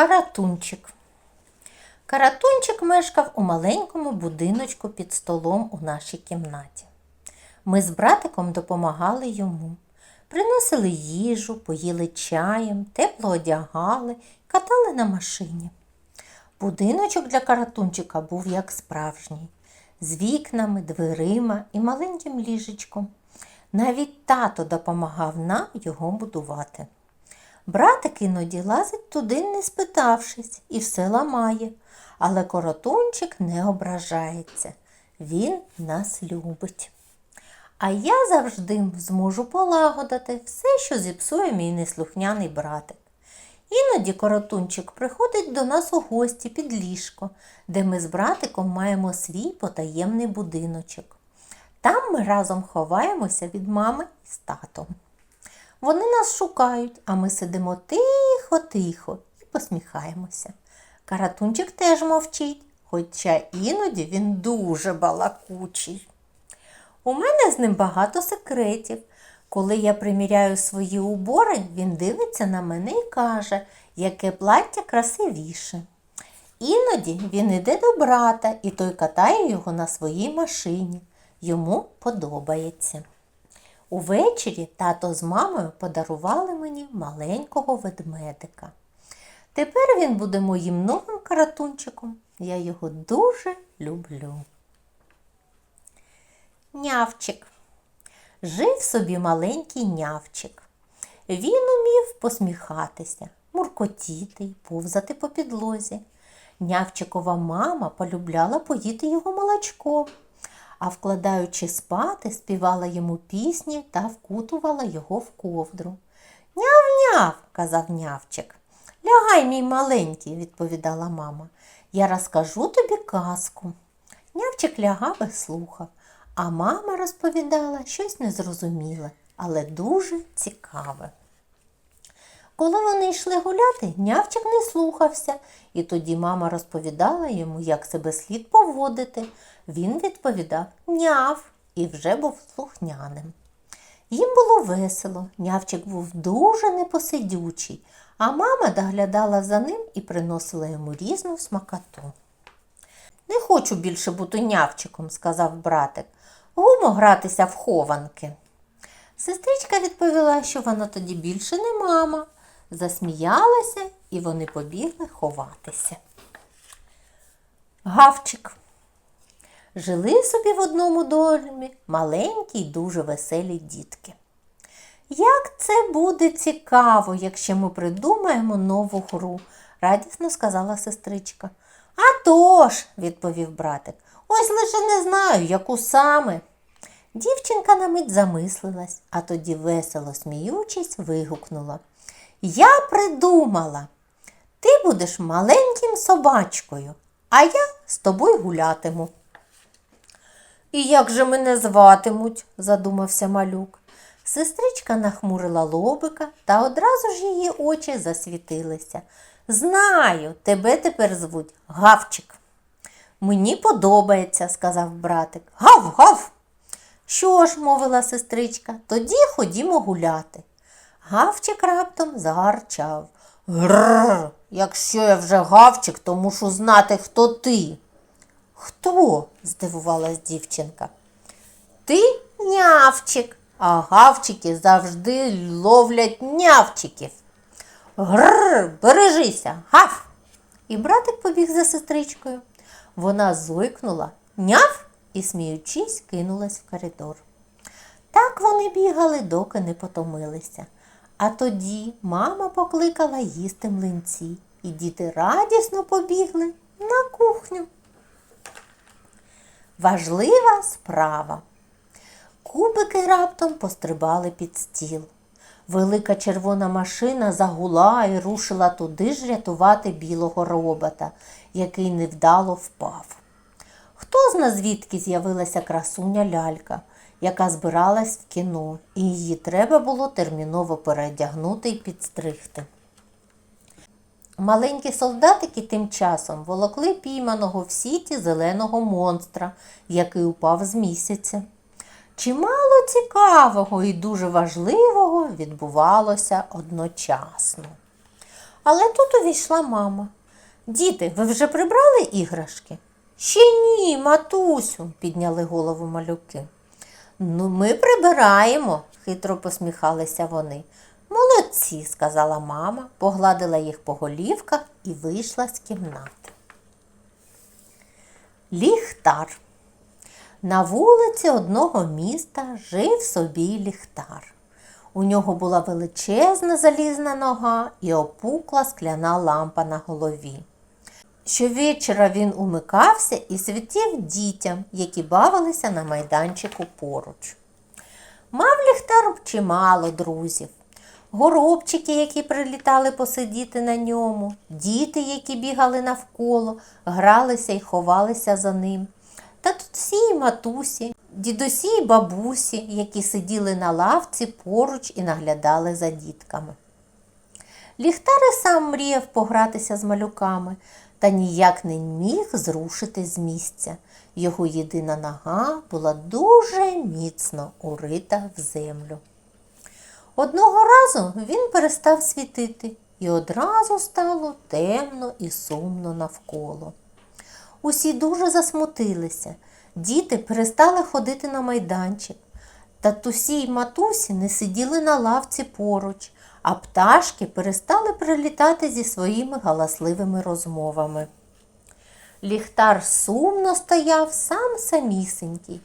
Каратунчик. Каратунчик мешкав у маленькому будиночку під столом у нашій кімнаті. Ми з братиком допомагали йому. Приносили їжу, поїли чаєм, тепло одягали, катали на машині. Будиночок для каратунчика був як справжній, з вікнами, дверима і маленьким ліжечком. Навіть тато допомагав нам його будувати. Братик іноді лазить туди, не спитавшись, і все ламає. Але коротунчик не ображається. Він нас любить. А я завжди зможу полагодити все, що зіпсує мій неслухняний братик. Іноді коротунчик приходить до нас у гості під ліжко, де ми з братиком маємо свій потаємний будиночок. Там ми разом ховаємося від мами з татом. Вони нас шукають, а ми сидимо тихо-тихо і посміхаємося. Каратунчик теж мовчить, хоча іноді він дуже балакучий. У мене з ним багато секретів. Коли я приміряю свої убори, він дивиться на мене і каже, яке плаття красивіше. Іноді він іде до брата, і той катає його на своїй машині. Йому подобається. Увечері тато з мамою подарували мені маленького ведмедика. Тепер він буде моїм новим каратунчиком. Я його дуже люблю. Нявчик. Жив собі маленький нявчик. Він умів посміхатися, муркотіти й повзати по підлозі. Нявчикова мама полюбляла поїти його молочком, а вкладаючи спати, співала йому пісні та вкутувала його в ковдру. Няв-няв, казав нявчик. Лягай, мій маленький, відповідала мама. Я розкажу тобі казку. Нявчик лягав і слухав, а мама розповідала щось незрозуміле, але дуже цікаве. Коли вони йшли гуляти, нявчик не слухався, і тоді мама розповідала йому, як себе слід поводити. Він відповідав няв і вже був слухняним. Їм було весело, нявчик був дуже непосидючий, а мама доглядала за ним і приносила йому різну смакоту. Не хочу більше бути нявчиком, сказав братик. Гумо гратися в хованки. Сестричка відповіла, що вона тоді більше не мама. Засміялася, і вони побігли ховатися. Гавчик. Жили собі в одному домі маленькі й дуже веселі дітки. Як це буде цікаво, якщо ми придумаємо нову гру, радісно сказала сестричка. «А тож», – відповів братик, ось лише не знаю, яку саме. Дівчинка на мить замислилась, а тоді, весело сміючись, вигукнула. Я придумала, ти будеш маленьким собачкою, а я з тобою гулятиму. І як же мене зватимуть? задумався малюк. Сестричка нахмурила лобика, та одразу ж її очі засвітилися. Знаю, тебе тепер звуть Гавчик. Мені подобається, сказав братик. Гав, гав. Що ж, мовила сестричка, тоді ходімо гуляти. Гавчик раптом загарчав. Гррр, якщо я вже гавчик, то мушу знати, хто ти. Хто? здивувалась дівчинка. Ти нявчик, а гавчики завжди ловлять нявчиків. Гррр, бережися, гав. І братик побіг за сестричкою. Вона зойкнула, няв і, сміючись, кинулась в коридор. Так вони бігали, доки не потомилися. А тоді мама покликала їсти млинці, і діти радісно побігли на кухню. Важлива справа. Кубики раптом пострибали під стіл. Велика червона машина загула і рушила туди ж рятувати білого робота, який невдало впав. Хто зна звідки з'явилася красуня лялька, яка збиралась в кіно, і її треба було терміново переодягнути і підстригти. Маленькі солдатики тим часом волокли пійманого в сіті зеленого монстра, який упав з місяця. Чимало цікавого і дуже важливого відбувалося одночасно. Але тут увійшла мама. Діти, ви вже прибрали іграшки? Ще ні, матусю, підняли голову малюки. Ну, ми прибираємо, хитро посміхалися вони. Молодці, сказала мама, погладила їх по голівках і вийшла з кімнати. Ліхтар. На вулиці одного міста жив собі ліхтар. У нього була величезна залізна нога і опукла скляна лампа на голові. Щовечора він умикався і світив дітям, які бавилися на майданчику поруч. Мав ліхтар чимало друзів. Горобчики, які прилітали посидіти на ньому, діти, які бігали навколо, гралися і ховалися за ним. Та тут всі й матусі, дідусі й бабусі, які сиділи на лавці поруч і наглядали за дітками. Ліхтар сам мріяв погратися з малюками, та ніяк не міг зрушити з місця. Його єдина нога була дуже міцно урита в землю. Одного разу він перестав світити, і одразу стало темно і сумно навколо. Усі дуже засмутилися. Діти перестали ходити на майданчик. Татусі й матусі не сиділи на лавці поруч, а пташки перестали прилітати зі своїми галасливими розмовами. Ліхтар сумно стояв сам самісенький.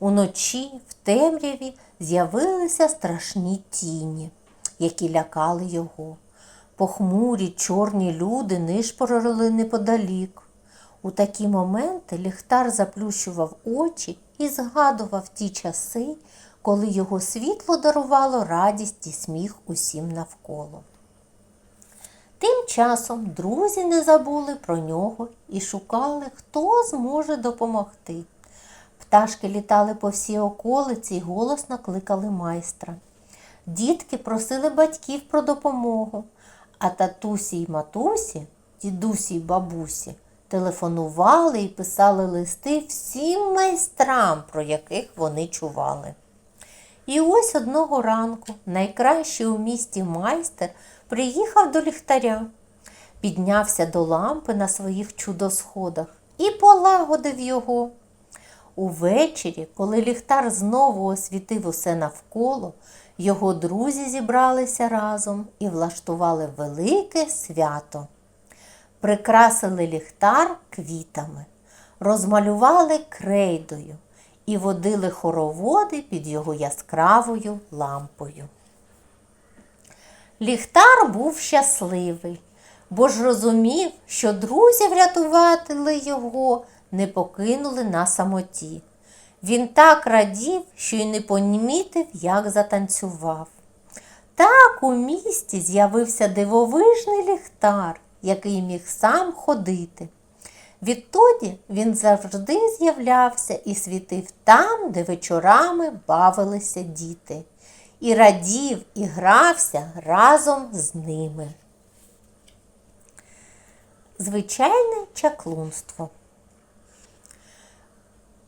Уночі в темряві з'явилися страшні тіні, які лякали його. Похмурі чорні люди нишпорили неподалік. У такі моменти ліхтар заплющував очі і згадував ті часи, коли його світло дарувало радість і сміх усім навколо. Тим часом друзі не забули про нього і шукали, хто зможе допомогти. Пташки літали по всій околиці і голосно кликали майстра. Дітки просили батьків про допомогу, а татусі й матусі, дідусі й бабусі телефонували і писали листи всім майстрам, про яких вони чували. І ось одного ранку найкращий у місті майстер приїхав до ліхтаря, піднявся до лампи на своїх чудосходах і полагодив його. Увечері, коли ліхтар знову освітив усе навколо, його друзі зібралися разом і влаштували велике свято. Прикрасили ліхтар квітами, розмалювали крейдою і водили хороводи під його яскравою лампою. Ліхтар був щасливий, бо ж розумів, що друзі врятували його, не покинули на самоті. Він так радів, що й не помітив, як затанцював. Так у місті з'явився дивовижний ліхтар, який міг сам ходити. Відтоді він завжди з'являвся і світив там, де вечорами бавилися діти, і радів і грався разом з ними. Звичайне чаклунство.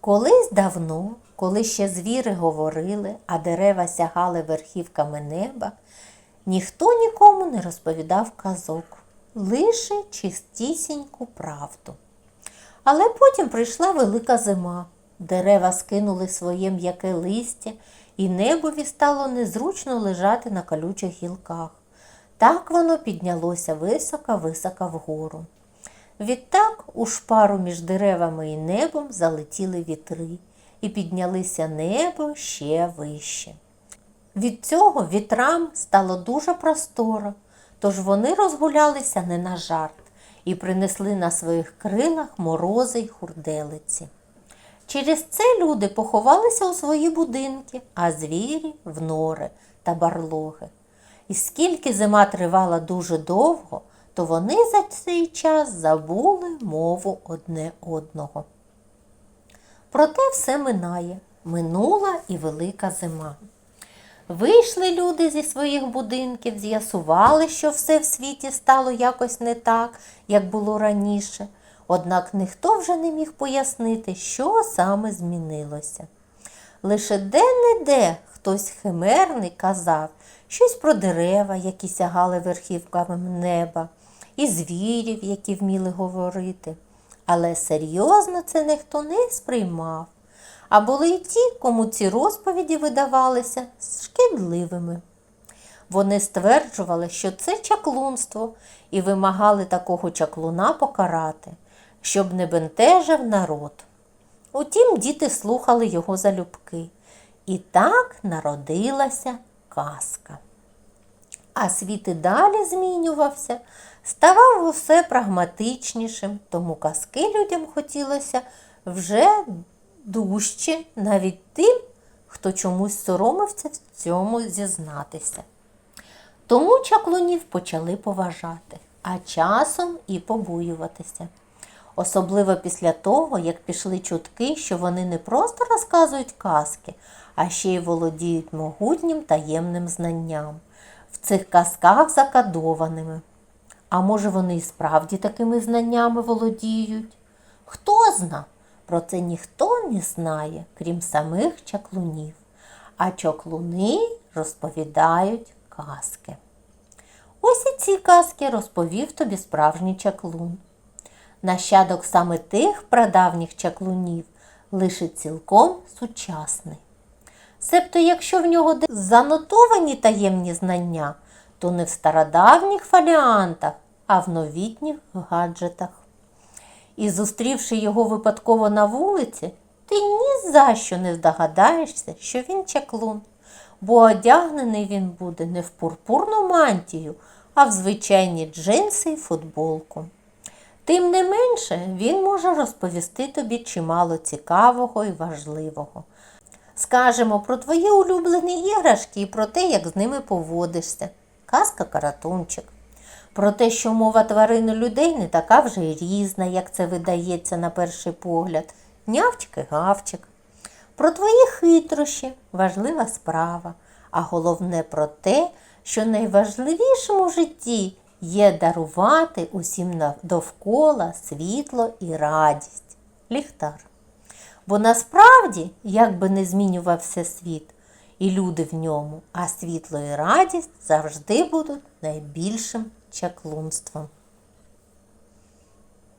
Колись давно, коли ще звіри говорили, а дерева сягали верхівками неба, ніхто нікому не розповідав казок, лише чистісіньку правду. Але потім прийшла велика зима. Дерева скинули своє м'яке листя, і небові стало незручно лежати на колючих гілках. Так воно піднялося високо-високо вгору. Відтак у шпару між деревами і небом залетіли вітри і піднялися небо ще вище. Від цього вітрам стало дуже просторо, тож вони розгулялися не на жарт і принесли на своїх крилах морози й хурделиці. Через це люди поховалися у свої будинки, а звірі в нори та барлоги. І скільки зима тривала дуже довго, то вони за цей час забули мову одне одного. Проте все минає, минула і велика зима. Вийшли люди зі своїх будинків, з'ясували, що все в світі стало якось не так, як було раніше. Однак ніхто вже не міг пояснити, що саме змінилося. Лише де-не-де хтось химерний казав щось про дерева, які сягали верхівками неба, і звірів, які вміли говорити. Але серйозно це ніхто не сприймав. А були й ті, кому ці розповіді видавалися шкідливими. Вони стверджували, що це чаклунство, і вимагали такого чаклуна покарати, щоб не бентежив народ. Утім, діти слухали його залюбки. І так народилася казка. А світ і далі змінювався, ставав усе прагматичнішим, тому казки людям хотілося вже дужче, навіть тим, хто чомусь соромився в цьому зізнатися. Тому чаклунів почали поважати, а часом і побоюватися. Особливо після того, як пішли чутки, що вони не просто розказують казки, а ще й володіють могутнім таємним знанням, цих казках закадованими. А може, вони і справді такими знаннями володіють? Хто зна? Про це ніхто не знає, крім самих чаклунів. А чаклуни розповідають казки. Ось і ці казки розповів тобі справжній чаклун. Нащадок саме тих прадавніх чаклунів лише цілком сучасний. Себто, якщо в нього занотовані таємні знання, то не в стародавніх фоліантах, а в новітніх гаджетах. І зустрівши його випадково на вулиці, ти ні за що не здогадаєшся, що він чаклун, бо одягнений він буде не в пурпурну мантію, а в звичайні джинси й футболку. Тим не менше, він може розповісти тобі чимало цікавого і важливого. Скажемо про твої улюблені іграшки і про те, як з ними поводишся. Казка каратунчик. Про те, що мова тварин людей не така вже й різна, як це видається на перший погляд. Нявчик і гавчик. Про твої хитрощі важлива справа, а головне про те, що найважливішим у житті є дарувати усім довкола світло і радість. Ліхтар. Бо насправді, як би не змінювався світ і люди в ньому, а світло і радість завжди будуть найбільшим чаклунством.